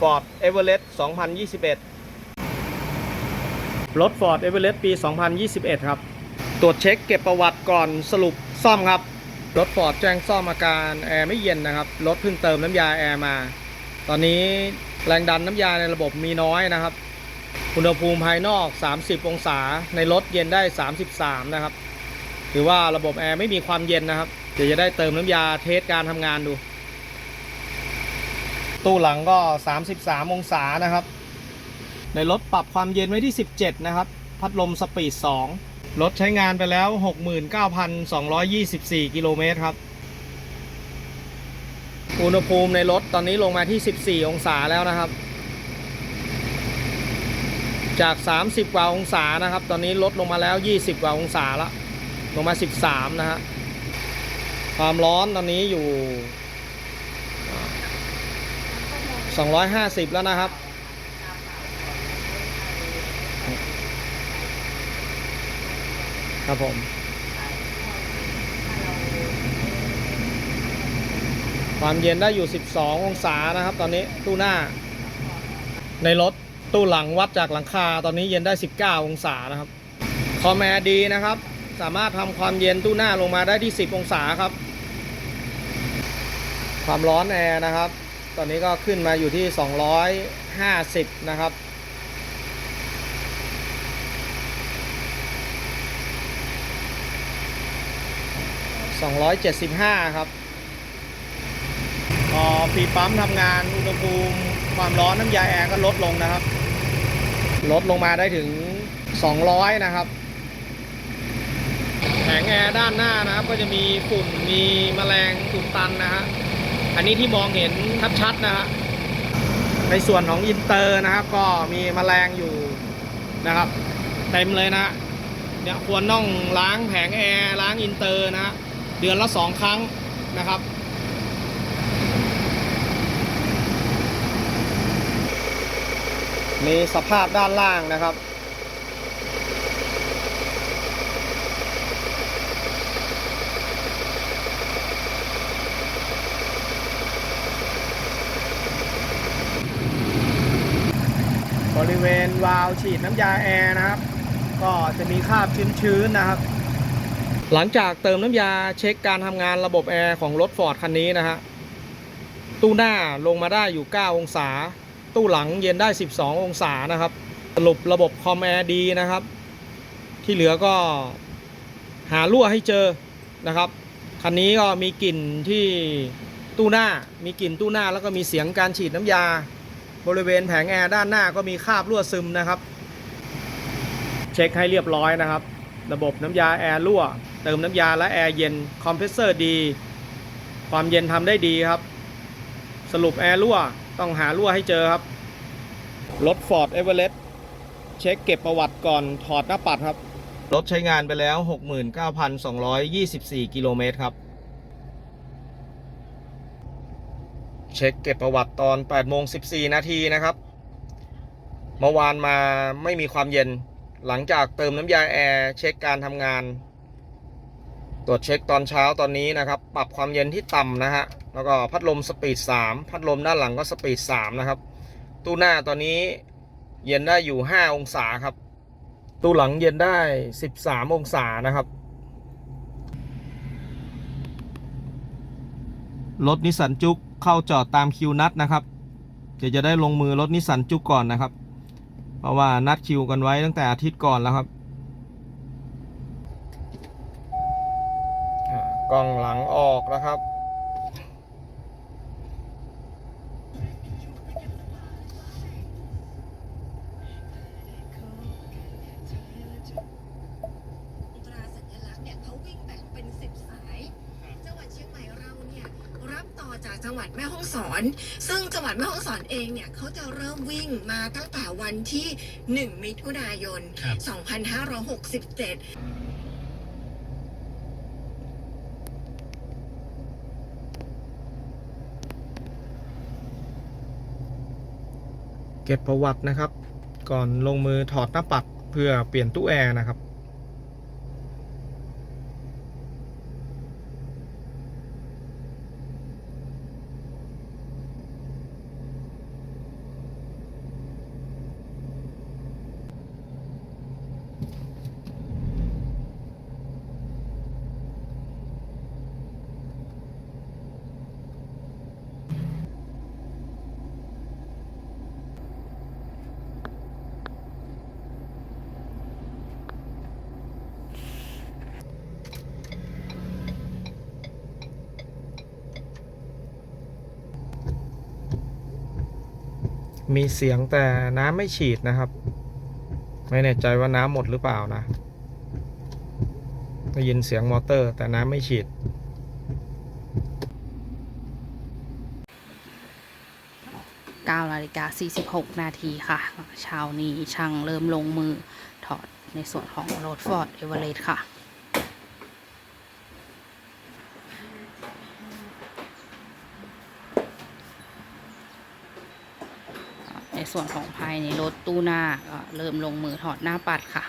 Ford Everest 2021 รถ Ford Everest ปี 2021 ครับ ตรวจเช็คเก็บประวัติก่อนสรุปซ่อมครับ รถ Ford แจ้งซ่อมอาการแอร์ไม่เย็นนะครับ รถเพิ่งเติมน้ำยาแอร์มา ตอนนี้แรงดันน้ำยาในระบบมีน้อยนะครับ อุณหภูมิภายนอก 30 องศา ในรถเย็นได้ 33 นะครับ ถือว่าระบบแอร์ไม่มีความเย็นนะครับ เดี๋ยวจะได้เติมน้ำยาเทสการทำงานดู ตู้หลังก็ 33 องศานะครับ ในรถปรับความเย็นไว้ที่ 17 นะครับ พัดลมสปีด 2 รถใช้งานไปแล้ว 69,224 กิโลเมตรครับ อุณหภูมิในรถตอนนี้ลงมาที่ 14 องศาแล้วนะครับ จาก 30 กว่าองศานะครับ ตอนนี้ลดลงมาแล้ว 20 กว่าองศาละลงมา 13 นะฮะ ความร้อนตอนนี้อยู่ 250 แล้วนะครับ ครับผมความเย็นได้อยู่ 12 องศานะครับ ตอนนี้ตู้หน้า ในรถตู้หลังวัดจากหลังคาตอนนี้เย็นได้ 19 องศานะครับ คอมแอร์ดีนะครับ สามารถทำความเย็นตู้หน้าลงมาได้ที่ 10 องศาครับ ความร้อนแอร์นะครับ อนนี้ก็ขึ้นมาอยู่ที่ 250 นะครับ 275 ครับพอปีปั๊มทำงานอุณหภูมิความร้อนน้ำยาแอร์ก็ลดลงนะครับ ลดลงมาได้ถึง 200 นะครับแผงแอร์ด้านหน้านะครับ ก็จะมีฝุ่นมีแมลงตุ่ตันนะฮะ อันนี้ที่มองเห็นชัดๆนะฮะในส่วนของอินเตอร์นะครับ ก็มีแมลงอยู่นะครับ เต็มเลยนะฮะเนี่ยควรต้องล้างแผงแอร์ล้างอินเตอร์นะฮะเดือนละสองครั้งนะครับมีสภาพด้านล่างนะครับ บริเวณวาล์วฉีดน้ำยาแอร์นะครับ ก็จะมีคราบชื้นๆนะครับ หลังจากเติมน้ำยาเช็คการทำงานระบบแอร์ของรถฟอร์ดคันนี้นะฮะตู้หน้าลงมาได้อยู่ 9 องศา ตู้หลังเย็นได้ 12 องศานะครับสรุประบบคอมแอร์ดีนะครับ ที่เหลือก็หารั่วให้เจอนะครับคันนี้ก็มีกลิ่นที่ตู้หน้า มีกลิ่นตู้หน้าแล้วก็มีเสียงการฉีดน้ำยา บริเวณแผงแอร์ด้านหน้าก็มีคราบรั่วซึมนะครับ เช็คให้เรียบร้อยนะครับ ระบบน้ำยาแอร์รั่ว เติมน้ำยาและแอร์เย็นคอมเพรสเซอร์ดี ความเย็นทำได้ดีครับ สรุปแอร์รั่วต้องหารั่วให้เจอครับ รถ Ford Everest เช็คเก็บประวัติก่อนถอดหน้าปัดครับ รถใช้งานไปแล้ว 69,224 กิโลเมตรครับ ช็คเก็บประวัติตอน8โมง14 นาทีนะครับ เมื่อวานมาไม่มีความเย็น หลังจากเติมน้ำยาแอร์เช็คการทำงาน ตรวจเช็คตอนเช้าตอนนี้นะครับ ปรับความเย็นที่ต่ำนะฮะ แล้วก็พัดลมสปีด 3 พัดลมด้านหลังก็สปีด 3 นะครับ ตู้หน้าตอนนี้เย็นได้อยู่ 5 องศาครับ ตู้หลังเย็นได้ 13 องศานะครับ รถนิสสันจุกเข้าจอดตามคิวนัดนะครับเดี๋ยวจะได้ลงมือรถนิสสันจุกก่อนนะครับ เพราะว่านัดคิวกันไว้ตั้งแต่อาทิตย์ก่อนแล้วครับกล้องหลังออกนะครับ แม่ฮ่องสอนเองเนี่ยเขาจะเริ่มวิ่งมาตั้งแต่วันที่ 1 มิถุนายน ครับ 2567 เก็บประวัตินะครับ ก่อนลงมือถอดหน้าปัดเพื่อเปลี่ยนตู้แอร์นะครับ มีเสียงแต่น้ำไม่ฉีดนะครับ ไม่แน่ใจว่าน้ำหมดหรือเปล่านะได้ยินเสียงมอเตอร์ แต่น้ำไม่ฉีด9นาฬิกา46 นาทีค่ะ เช้านี้ช่างเริ่มลงมือถอดในส่วนของรถฟอร์ดเอเวอเรสต์ค่ะ ใน ส่วนของภายในรถตู้หน้าก็เริ่มลงมือถอดหน้าปัดค่ะ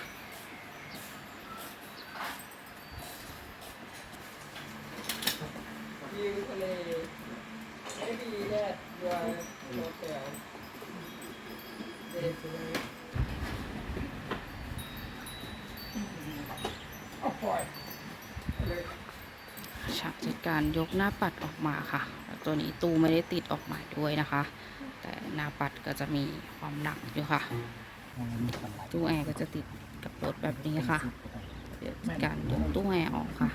ฉากจัดการยกหน้าปัดออกมาค่ะ ตัวนี้ตู้ไม่ได้ติดออกมาด้วยนะคะ แต่หน้าปัดก็จะมีความหนักอยู่ค่ะ ตู้แอร์ก็จะติดกับรถแบบนี้ค่ะ เดี๋ยวจัดการยกตู้แอร์ออกค่ะ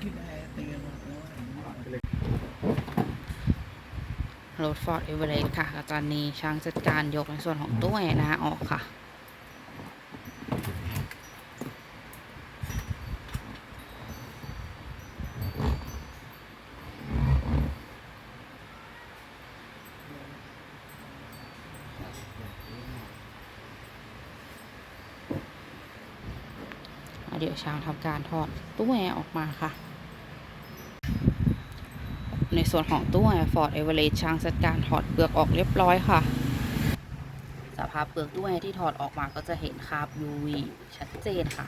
รถ Ford Everest ค่ะตอนนี้ช่างจัดการยกในส่วนของตู้แอร์หน้าออกค่ะ ช่างทำการถอดตู้แอร์ออกมาค่ะ ในส่วนของตู้แอร์ Ford Everest ช่างจัดการถอดเปลือกออกเรียบร้อยค่ะ สภาพเปลือกตู้แอร์ที่ถอดออกมาก็จะเห็นคราบ UV ชัดเจนค่ะ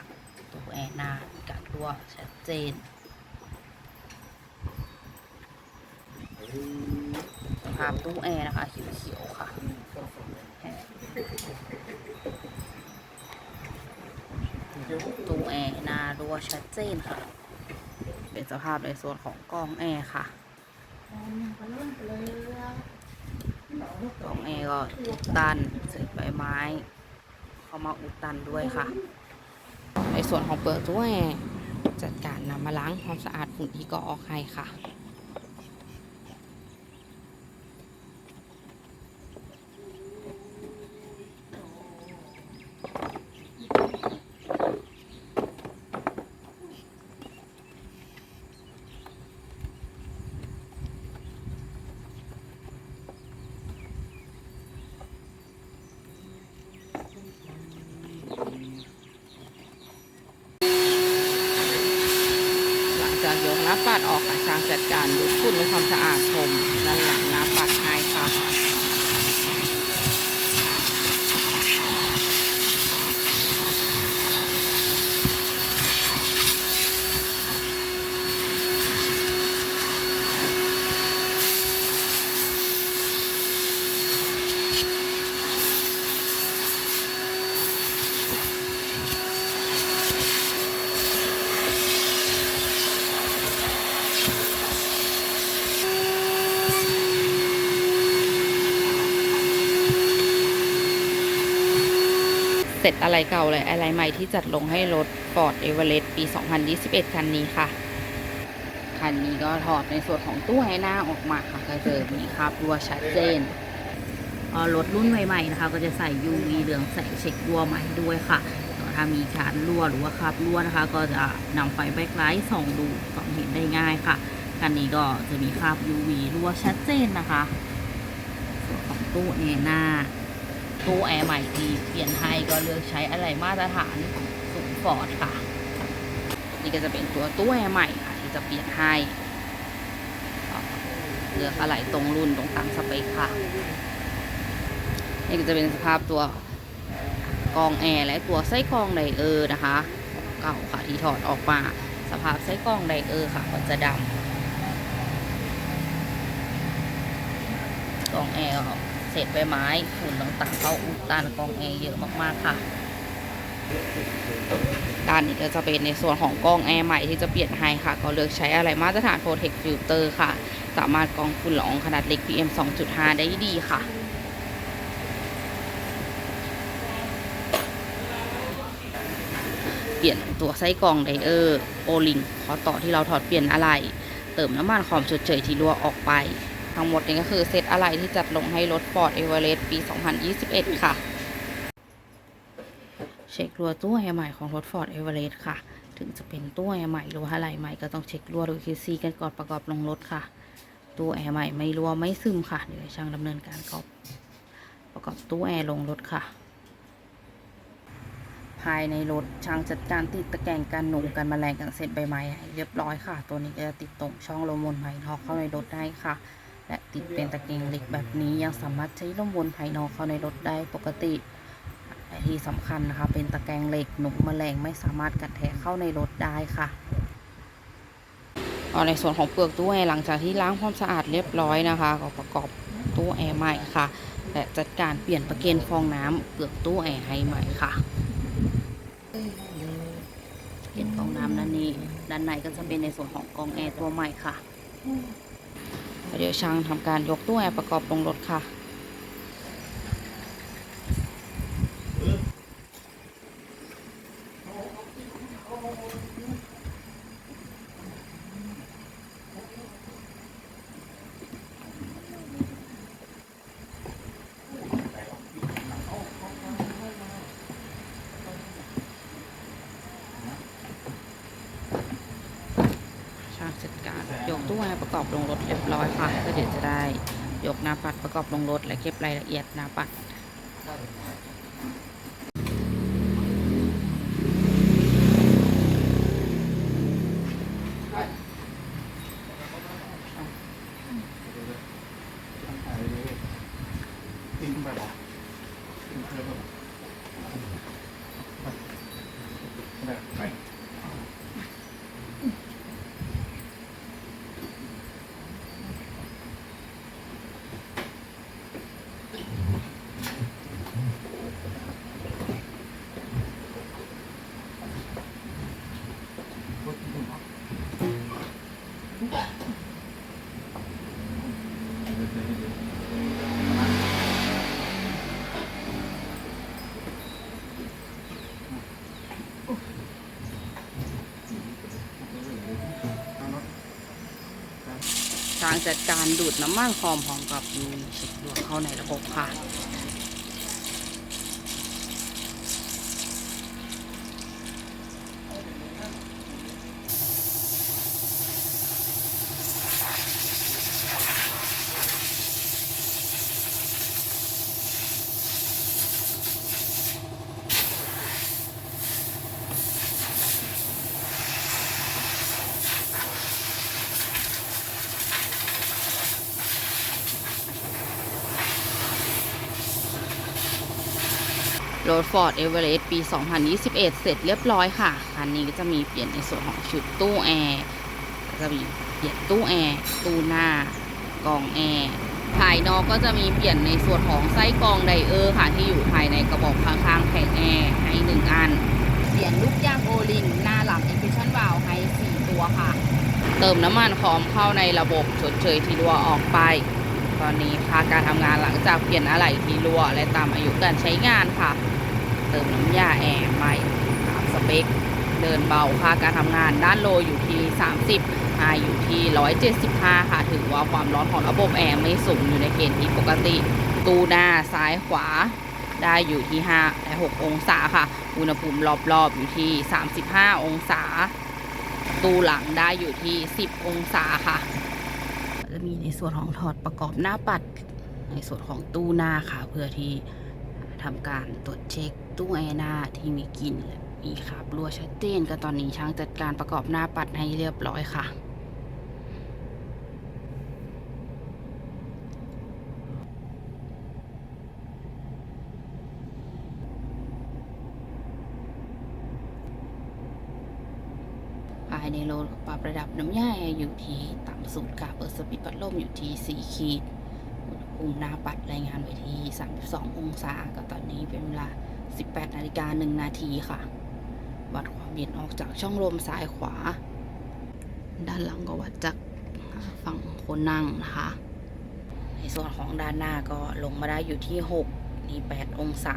ตู้แอร์หน้ามีการรั่วชัดเจนสภาพตู้แอร์นะคะเขียวๆค่ะ ตู้แอร์นารัวชัดเจนค่ะ เป็นสภาพในส่วนของกล้องแอร์ค่ะกล่องแอร์ก็อุดตันเศษใบไม้ เข้ามาอุดตันด้วยค่ะ ในส่วนของเปลือกตู้แอร์จัดการนำมาล้างความสะอาดฝุ่นที่ก็ออกให้ค่ะ หลังจากยกหน้าปัดออกค่ะช่างจัดการดูดฝุ่นและความสะอาดพรมด้านหลังหน้าปัดให้ค่ะ เสร็จอะไรเก่าเลยอะไรใหม่ที่จัดลงให้รถ Ford Everest ปี 2021 คันนี้ค่ะ คันนี้ก็ถอดในส่วนของตู้ให้หน้าออกมาค่ะก็จะมีคราบรั่วชัดเจนรถรุ่นใหม่ๆนะคะ ก็จะใส่ UV เหลืองแสงเช็ครั่วใหม่ด้วยค่ะถ้ามีการรั่วหรือว่าคราบรั่วนะคะ ก็จะนำไฟแบ็คไลท์ส่องดูส่องเห็นได้ง่ายค่ะคันนี้ก็จะมีคราบ UV รั่วชัดเจนนะคะส่วนของตู้แอร์หน้า ตู้แอร์ใหม่ที่เปลี่ยนให้ก็เลือกใช้อะไรมาตรฐานสูงฟอร์ดค่ะ นี่ก็จะเป็นตัวตู้แอร์ใหม่ค่ะ ที่จะเปลี่ยนให้เลือกอะไรตรงรุ่นตรงตามสเปคค่ะ นี่ก็จะเป็นสภาพตัวกองแอร์และตัวไส้กรองไดเออร์นะคะ เก่าค่ะที่ถอดออกมา สภาพไส้กรองไดเออร์ค่ะก็จะดำกองแอร์ เศษใบไม้ฝุ่นต่างๆเข้าอุดตันกรองแอร์เยอะมากๆค่ะ ด้านนี้ก็จะเป็นในส่วนของกรองแอร์ใหม่ที่จะเปลี่ยนให้ค่ะ ก็เลือกใช้อะไรมาตรฐาน Protect Filter ค่ะ สามารถกรองฝุ่นละอองขนาดเล็ก PM 2.5 ได้ดีค่ะเปลี่ยนตัวไส้กรองไดเออร์โอลิงขอต่อที่เราถอดเปลี่ยนอะไร เติมน้ำมันความชดเชยที่รั่วออกไป ทั้งหมดนี้ก็คือเซตอะไรที่จัดลงให้รถ Ford Everest ปี 2021 ค่ะ เช็ครัวตู้แอร์ใหม่ของรถ Ford Everest ค่ะ ถึงจะเป็นตู้แอร์ใหม่หรือว่าอะไรใหม่ก็ต้องเช็ครัวดู QC กันก่อนประกอบลงรถค่ะตู้แอร์ใหม่ไม่รัวไม่ซึมค่ะเดี๋ยวช่างดำเนินการประกอบประกอบตู้แอร์ลงรถค่ะ ภายในรถช่างจัดการติดตะแกรงกันหนูกันแมลงกันเสร็จใบไม้เรียบร้อยค่ะ ตัวนี้ก็จะติดตรงช่องลมวนภายนอกเข้าในรถได้ค่ะ และติดเป็นตะแกรงเหล็กแบบนี้ยังสามารถใช้ลมวนภายนอกเข้าในรถได้ปกติที่สำคัญนะคะ เป็นตะแกรงเหล็กหนูแมลงไม่สามารถกัดแทะเข้าในรถได้ค่ะเอาในส่วนของเปลือกตู้แอร์หลังจากที่ล้างความสะอาดเรียบร้อยนะคะ ก็ประกอบตู้แอร์ใหม่ค่ะและจัดการเปลี่ยนประเกนฟองน้ำเปลือกตู้แอร์ให้ใหม่ค่ะเห็นฟองน้ำด้านนี้ ด้านในก็จะเป็นในส่วนของกรองแอร์ตัวใหม่ค่ะ เดี๋ยวช่างทำการยกตู้แอร์ประกอบลงรถค่ะ ช่าง จัดการยกตู้แอร์ประกอบลงรถเรียบร้อยค่ะก็เดี๋ยวจะได้ยกหน้าปัดประกอบลงรถและเก็บรายละเอียดหน้าปัดางจัดการดูดน้ำมันหอมหอมกับดูเช็คดวงเข้าในระบบค่ะ รถ Ford Everest ปี 2021 เสร็จเรียบร้อยค่ะ คันนี้ก็จะมีเปลี่ยนในส่วนของชุดตู้แอร์จะมีเปลี่ยนตู้แอร์ตู้หน้ากองแอร์ภายนอกก็จะมีเปลี่ยนในส่วนของไส้กรองไดเออร์ค่ะที่อยู่ภายในกระบอกข้างๆแผงแอร์ให้หนึ่งอัน เปลี่ยนลูกยางโอลิงหน้าหลัง Ignition Valve ให้4ตัวค่ะ เติมน้ำมันคอมเข้าในระบบชดเชยที่รั่วออกไป ตอนนี้ค่ะการทำงานหลังจากเปลี่ยนอะไหล่ที่รั่วและตามอายุการใช้งานค่ะ เติมน้ำยาแอร์ใหม่ตามสเปค เดินเบาค่าการทำงานด้านโลอยู่ที่ 30ไฮอยู่ที่ 175 ค่ะ ถือว่าความร้อนของระบบแอร์ไม่สูงอยู่ในเกณฑ์ที่ปกติ ตูหน้าซ้ายขวาได้อยู่ที่5และ6องศาค่ะ อุณหภูมิรอบๆอยู่ที่ 35 องศา ตูหลังได้อยู่ที่ 10 องศาค่ะ จะมีในส่วนของถอดประกอบหน้าปัด ในส่วนของตู้หน้าค่ะ เพื่อที่ทำการตรวจเช็ค ตู้แอนาที่มีกลิ่นและมีคราบรั่วชัดเจนก็ตอนนี้ช่างจัดการประกอบหน้าปัดให้เรียบร้อยค่ะ ภายในโลดปรับระดับน้ำยาแอร์อยู่ที่ต่ำสุดค่ะเปิดสปีดพัดลมอยู่ที่ 4 ขีดอุณหภูมิหน้าปัดรายงานไว้ที่ 32 องศาก็ตอนนี้เป็นเวลา 18นาฬิกา1นาทีค่ะ วัดความเย็นออกจากช่องลมซ้ายขวา ด้านหลังก็วัดจากฝั่งคนนั่งนะคะ ในส่วนของด้านหน้าก็ลงมาได้อยู่ที่6นี่8องศา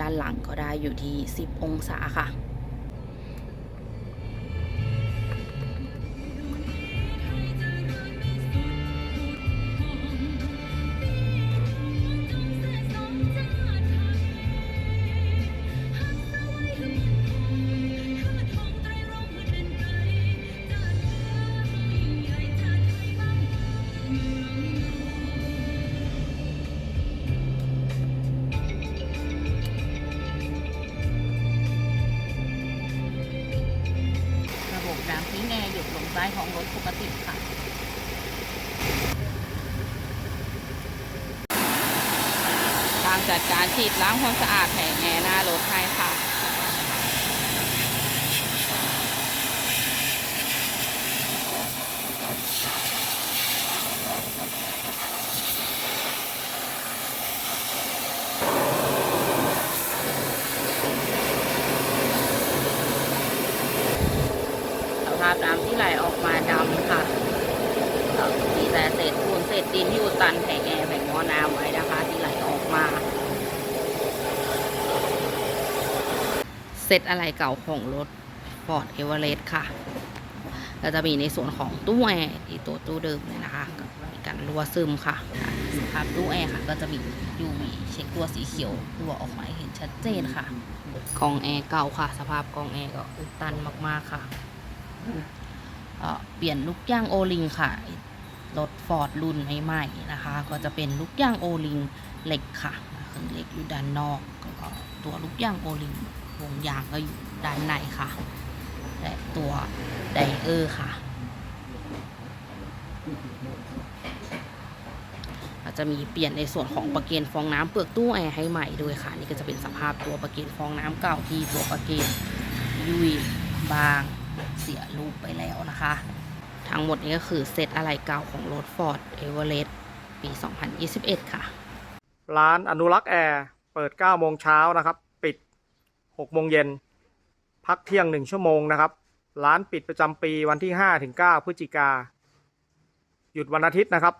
ด้านหลังก็ได้อยู่ที่ 10 องศาค่ะ ซ้ายของรถปกติค่ะ ทางจัดการฉีดล้างความสะอาดแผงแอร์หน้ารถให้ค่ะ สภาพน้ำที่ไหลออกมาดำค่ะ มีแต่เศ ษปูนเศษดินที่อุดตันแผงแอร์แผงหม้อน้ำไว้นะคะ ที่ไหลออกมา เซตอะไรเก่าของรถ Ford Everest ค่ะก็จะมีในส่วนของตู้แอร์ที่ตัวตู้เดิมเลยนะคะกับมีการรั่วซึมค่ะสภาพตู้แอร์ค่ะ ก็จะมี UV เช็คตัวสีเขียวรั่วออกมาให้เห็นชัดเจนค่ะกองแอร์เก่าค่ะ สภาพกองแอร์ก็อุดตันมากๆค่ะเอ่อเปลี่ยนลูกย่างโอลิงค่ะ รถฟอร์ดรุ่นใหม่ๆนะคะ ก็จะเป็นลูกย่างโอลิงเหล็กค่ะเคืองเหล็กอยู่ด้านนอกแล้วก็ตัวลูกย่างโอลิงวงยางก็อยู่ด้านในค่ะ และตัวไดเออร์ค่ะจะมีเปลี่ยนในส่วนของประเกนฟองน้ำเปลือกตู้แอร์ให้ใหม่ด้วยค่ะ นี่ก็จะเป็นสภาพตัวประเกนฟองน้ำเก่าที่ตัวประเกนยุยบางเสียรูปไปแล้วนะคะ ทั้งหมดนี้ก็คือเซตอะไรเก่าของรถ Ford Everest ปี 2021 ค่ะ ร้านอนุรักษ์แอร์เปิด 9 โมงเช้านะครับ ปิด 6 โมงเย็น พักเที่ยง 1 ชั่วโมงนะครับ ร้านปิดประจำปีวันที่ 5 ถึง 9 พฤศจิกา หยุดวันอาทิตย์นะครับ